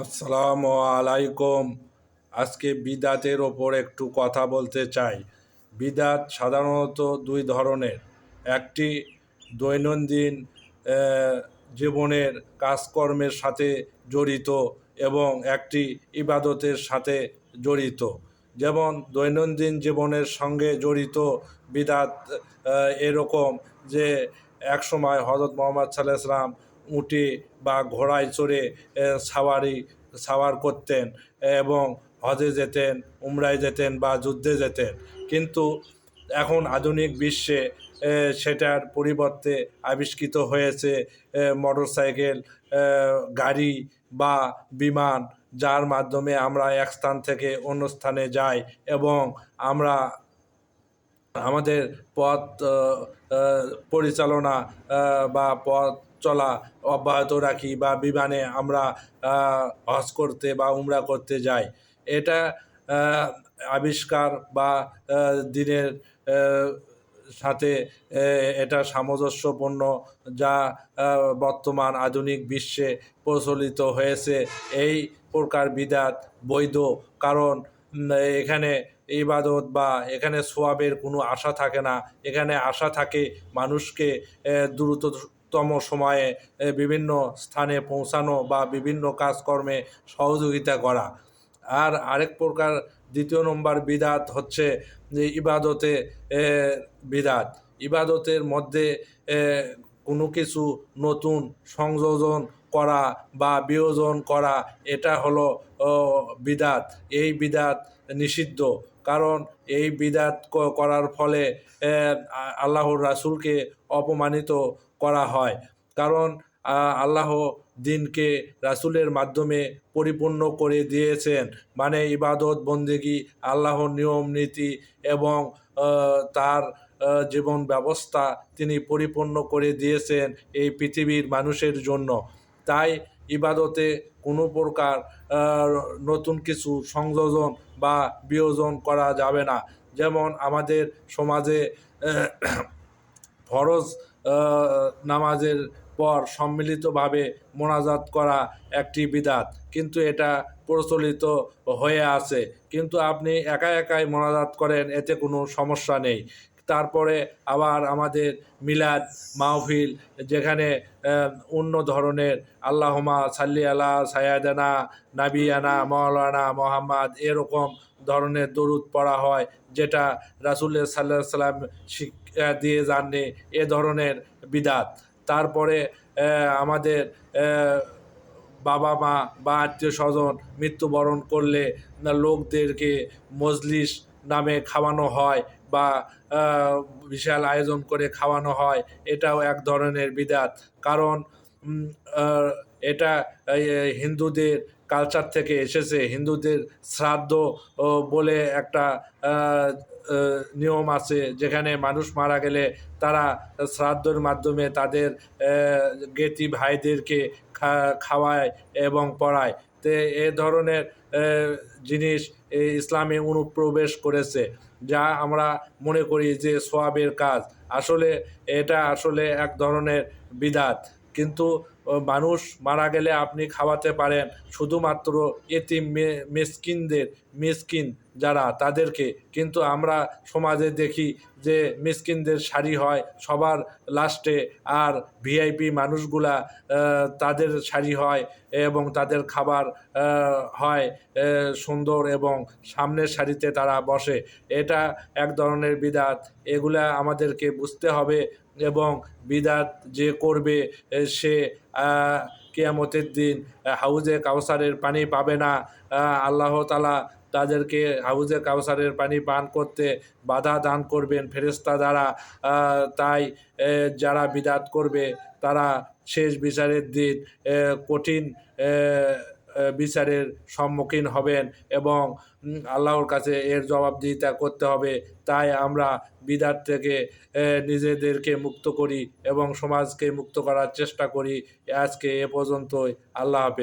আসসালামু আলাইকুম। আজকে বিদাতের ওপর একটু কথা বলতে চাই। বিদাত সাধারণত দুই ধরনের। একটি দৈনন্দিন জীবনের কাজকর্মের সাথে জড়িত এবং একটি ইবাদতের সাথে জড়িত। যেমন দৈনন্দিন জীবনের সঙ্গে জড়িত বিদাত এরকম যে, এক সময় হজরত মোহাম্মদ সাল্লাহ উটে বা ঘোড়ায় চড়ে সাওয়ারি, সাওয়ার করতেন এবং হজে যেতেন, উমরায় যেতেন বা যুদ্ধে যেতেন। কিন্তু এখন আধুনিক বিশ্বে সেটার পরিবর্তে আবিষ্কৃত হয়েছে মোটর সাইকেল গাড়ি বা বিমান, যার মাধ্যমে আমরা এক স্থান থেকে অন্য স্থানে যাই এবং আমরা আমাদের পথ পরিচালনা বা পথ চলা অব্যাহত রাখি বা বিমানে আমরা হজ করতে বা উমরা করতে যাই। এটা আবিষ্কার বা দিনের সাথে এটা সামঞ্জস্যপূর্ণ যা বর্তমান আধুনিক বিশ্বে প্রচলিত হয়েছে। এই প্রকার বিদাত বৈধ কারণ এখানে ইবাদত বা এখানে সোয়াবের কোনো আশা থাকে না। এখানে আশা থাকে মানুষকে আহ, দ্রুততম সময়ে বিভিন্ন স্থানে পৌঁছানো বা বিভিন্ন কাজকর্মে সহযোগিতা করা। আর আরেক প্রকার দ্বিতীয় নম্বর বিদাত হচ্ছে যে ইবাদতে বিদাত ইবাদতের মধ্যে কোনো কিছু নতুন সংযোজন করা বা বিয়োজন করা, এটা হলো বিদাত এই বিদাত নিষিদ্ধ। কারণ এই বিদাত করার ফলে আল্লাহর রাসুলকে অপমানিত করা হয়। কারণ আল্লাহ দিনকে রাসূলের মাধ্যমে পরিপূর্ণ করে দিয়েছেন। মানে ইবাদত, বন্দেগি, আল্লাহর নিয়ম, নীতি এবং তার জীবন ব্যবস্থা তিনি পরিপূর্ণ করে দিয়েছেন এই পৃথিবীর মানুষের জন্য। তাই ইবাদতে কোনো প্রকার নতুন কিছু সংযোজন বা বিয়োজন করা যাবে না। যেমন আমাদের সমাজে ফরজ নামাজের পর সম্মিলিতভাবে মোনাজাত করা একটি বিদাত। কিন্তু এটা প্রচলিত হয়ে আছে। কিন্তু আপনি একা একাই মোনাজাত করেন, এতে কোনো সমস্যা নেই। তারপরে আবার আমাদের মিলাদ মাহফিল, যেখানে অন্য ধরনের আল্লাহমা সাল্লি আলা সায়াদানা নাবিয়ানা মৌলানা মোহাম্মদ, এরকম ধরনের দরুদ পড়া হয়, যেটা রাসুল্লাহ সাল্লাহ সাল্লাম শিক্ষা দিয়ে যাননি, এ ধরনের বিদাত। তারপরে আমাদের বাবা মা বা আত্মীয় স্বজন মৃত্যুবরণ করলে লোকদেরকে মজলিস নামে খাওয়ানো হয় বা বিশাল আয়োজন করে খাওয়ানো হয়, এটাও এক ধরনের বিদাত। কারণ এটা হিন্দুদের কালচার থেকে এসেছে, হিন্দুদের শ্রাদ্ধ বলে একটা নিয়ম আছে, যেখানে মানুষ মারা গেলে তারা শ্রাদ্ধর মাধ্যমে তাদের জ্ঞাতি ভাইদেরকে খাওয়ায় এবং পড়ায়। তো, এ ধরনের জিনিস ইসলামে অনুপ্রবেশ করেছে, যা আমরা মনে করি যে সোয়াবের কাজ। আসলে এটা আসলে এক ধরনের বিদাত। কিন্তু মানুষ মারা গেলে আপনি খাওয়াতে পারেন। শুধুমাত্র এতিম মিসকিনদের, মিসকিন যারা, তাদেরকে। কিন্তু আমরা সমাজে দেখি যে, মিসকিনদের শাড়ি হয় সবার লাস্টে আর ভিআইপি মানুষগুলা তাদের শাড়ি হয় এবং তাদের খাবার হয় সুন্দর এবং সামনের সারিতে তারা বসে। এটা এক ধরনের বিদাত। এগুলা আমাদেরকে বুঝতে হবে। এবং বিদাত যে করবে সে কেয়ামতের দিন হাউজে কাউসারের পানি পাবে না। আল্লাহ তালা তাদেরকে হাউজে কাউসারের পানি পান করতে বাধা দান করবেন ফেরেস্তা দ্বারা। তাই যারা বিদাত করবে, তারা শেষ বিচারের দিন কঠিন বিচারের সম্মুখীন হবেন এবং আল্লাহর কাছে এর জবাবদিহিতা করতে হবে। তাই আমরা বিদার থেকে নিজেদেরকে মুক্ত করি এবং সমাজকে মুক্ত করার চেষ্টা করি। আজকে এ পর্যন্তই। আল্লাহ হাফেজ।